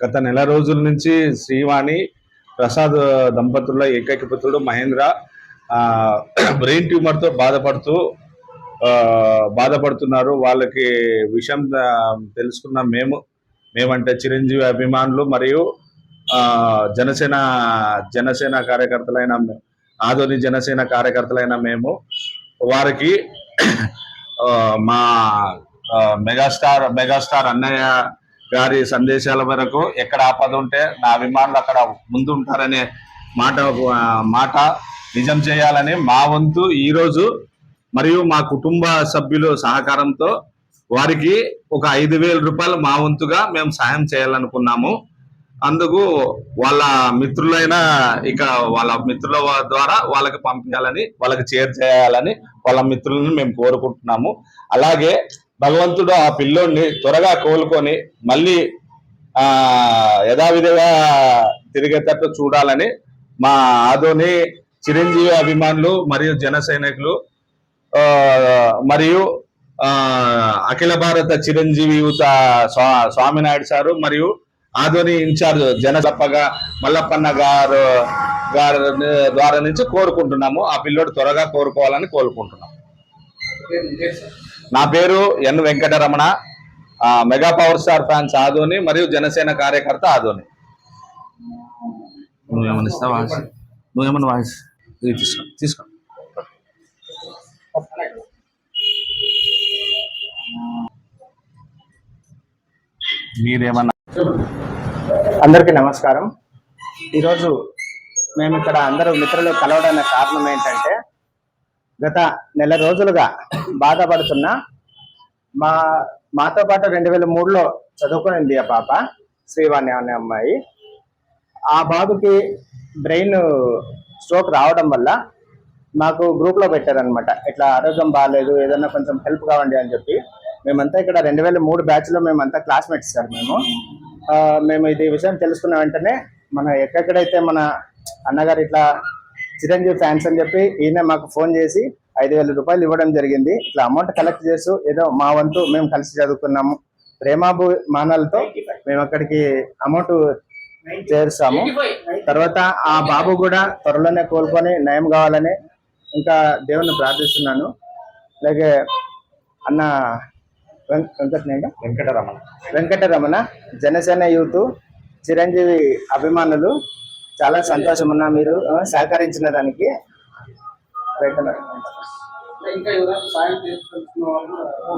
గత నెల రోజుల నుంచి శ్రీవాణి ప్రసాద్ దంపతుల ఏకైక పుత్రుడు మహేంద్ర బ్రెయిన్ ట్యూమర్తో బాధపడుతూ బాధపడుతున్నారు. వాళ్ళకి విషయం తెలుసుకున్న మేము మేమంటే చిరంజీవి అభిమానులు మరియు జనసేన జనసేన కార్యకర్తలైన ఆధుని జనసేన కార్యకర్తలైన మేము వారికి మా మెగాస్టార్ మెగాస్టార్ అన్నయ్య గారి సందేశాల వరకు ఎక్కడ ఆపద ఉంటే నా అభిమానులు అక్కడ ముందు ఉంటారనే మాట మాట నిజం చేయాలని మా వంతు ఈరోజు మరియు మా కుటుంబ సభ్యులు సహకారంతో వారికి ఒక ఐదు వేల రూపాయలు మా వంతుగా మేము సహాయం చేయాలనుకున్నాము. అందుకు వాళ్ళ మిత్రులైన ఇక వాళ్ళ మిత్రుల ద్వారా వాళ్ళకి పంపించాలని వాళ్ళకి చేర్ చేయాలని వాళ్ళ మిత్రులను మేము కోరుకుంటున్నాము. అలాగే భగవంతుడు ఆ పిల్లోడిని త్వరగా కోలుకొని మళ్ళీ యథావిధిగా తిరిగేటట్టు చూడాలని మా ఆదోని చిరంజీవి అభిమానులు మరియు జన సైనికులు మరియు అఖిల భారత చిరంజీవి యువత స్వా- స్వామినాయుడు సారు మరియు ఆదోని ఇన్ఛార్జ్ జనసప్పగా మల్లప్పన్న గారు గారి ద్వారా నుంచి కోరుకుంటున్నాము. ఆ పిల్లోడు త్వరగా కోరుకోవాలని కోరుకుంటున్నాము. నా పేరు ఎన్ వెంకటరమణ ఆ, mega power star fans Adoni మరియు జనసేన కార్యకర్త ఆదోని. ఇస్తావా? నువ్వేమన్నా వాయిస్ ఇది తీసుకో తీసుకో. మీరేమన్నా అందరికీ నమస్కారం. ఈరోజు మేము ఇక్కడ అందరూ మిత్రులు కలవడానికి కారణం ఏంటంటే గత నెల రోజులుగా బాధపడుతున్నా మా మాతో పాటు రెండు వేల మూడులో చదువుకునింది ఆ పాప శ్రీవాణి అనే అమ్మాయి. ఆ బాబుకి బ్రెయిన్ స్ట్రోక్ రావడం వల్ల మాకు గ్రూప్లో పెట్టారనమాట ఇట్లా ఆరోగ్యం బాగాలేదు ఏదైనా కొంచెం హెల్ప్ కావండి అని చెప్పి. మేమంతా ఇక్కడ రెండు వేల మూడు బ్యాచ్లో మేమంతా క్లాస్మేట్స్ సార్ మేము. మేము ఇది విషయం తెలుసుకున్న వెంటనే మన ఎక్కడెక్కడైతే మన అన్నగారు ఇట్లా చిరంజీవి ఫ్యాన్స్ అని చెప్పి ఈయన మాకు ఫోన్ చేసి ఐదు వేల రూపాయలు ఇవ్వడం జరిగింది. ఇట్లా అమౌంట్ కలెక్ట్ చేస్తూ ఏదో మా వంతు మేము కలిసి చదువుకున్నాము. ప్రేమాభు మానాలతో మేము అక్కడికి అమౌంట్ చేరుస్తాము. తర్వాత ఆ బాబు కూడా త్వరలోనే కోలుకొని నయం కావాలని ఇంకా దేవుణ్ణి ప్రార్థిస్తున్నాను. అలాగే అన్న వెంకటనేగా వెంకటరమణ. వెంకటరమణ జనసేన యూత్ చిరంజీవి అభిమానులు చాలా సంతోషం ఉన్నా మీరు సహకరించిన దానికి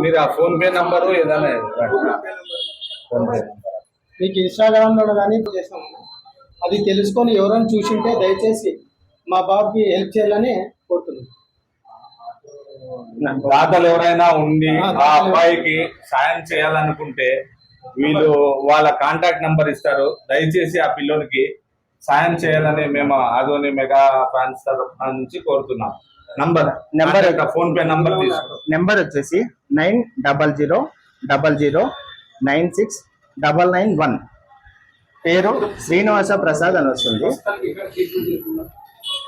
మీరు ఆ ఫోన్ పే నంబరు ఏదైనా మీకు ఇన్స్టాగ్రామ్లో కానీ చేసాం అది తెలుసుకొని ఎవరైనా చూసింటే దయచేసి మా బాబుకి హెల్ప్ చేయాలని కోరుతున్నాం. దాతలు ఎవరైనా ఉండి ఆ, అబ్బాయికి సాయం చేయాలనుకుంటే వీళ్ళు వాళ్ళ కాంటాక్ట్ నంబర్ ఇస్తారు. దయచేసి ఆ పిల్లోనికి సాయం చేయాలని మేము ఆదోని మెగా ఫ్యాన్స్ తరఫున నుంచి కోరుతున్నాం. Number. Number PhonePe number number వచ్చేసి nine double zero double zero nine six double nine one. పేరు శ్రీనివాస ప్రసాద్ అని వస్తుంది.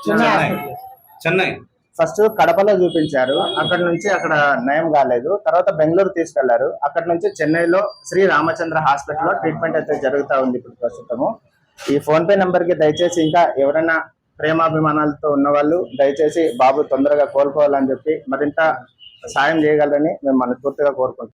చెన్నై. చెన్నై. ఫస్ట్ కడపలో చూపించారు. అక్కడ నుంచి అక్కడ నయం కాలేదు. తర్వాత బెంగళూరు తీసుకెళ్ళారు. అక్కడ నుంచి చెన్నైలో శ్రీ రామచంద్ర హాస్పిటల్లో ట్రీట్మెంట్ అయితే జరుగుతూ ఉంది ఇప్పుడు ప్రస్తుతము. ఈ ఫోన్ పే నెంబర్కి దయచేసి ఇంకా ఎవరైనా ప్రేమాభిమానాలతో ఉన్న వాళ్ళు దయచేసి బాబు తొందరగా కోలుకోవాలని చెప్పి మరింత సాయం చేయగలరని మేము మనస్ఫూర్తిగా కోరుకుంటున్నాం.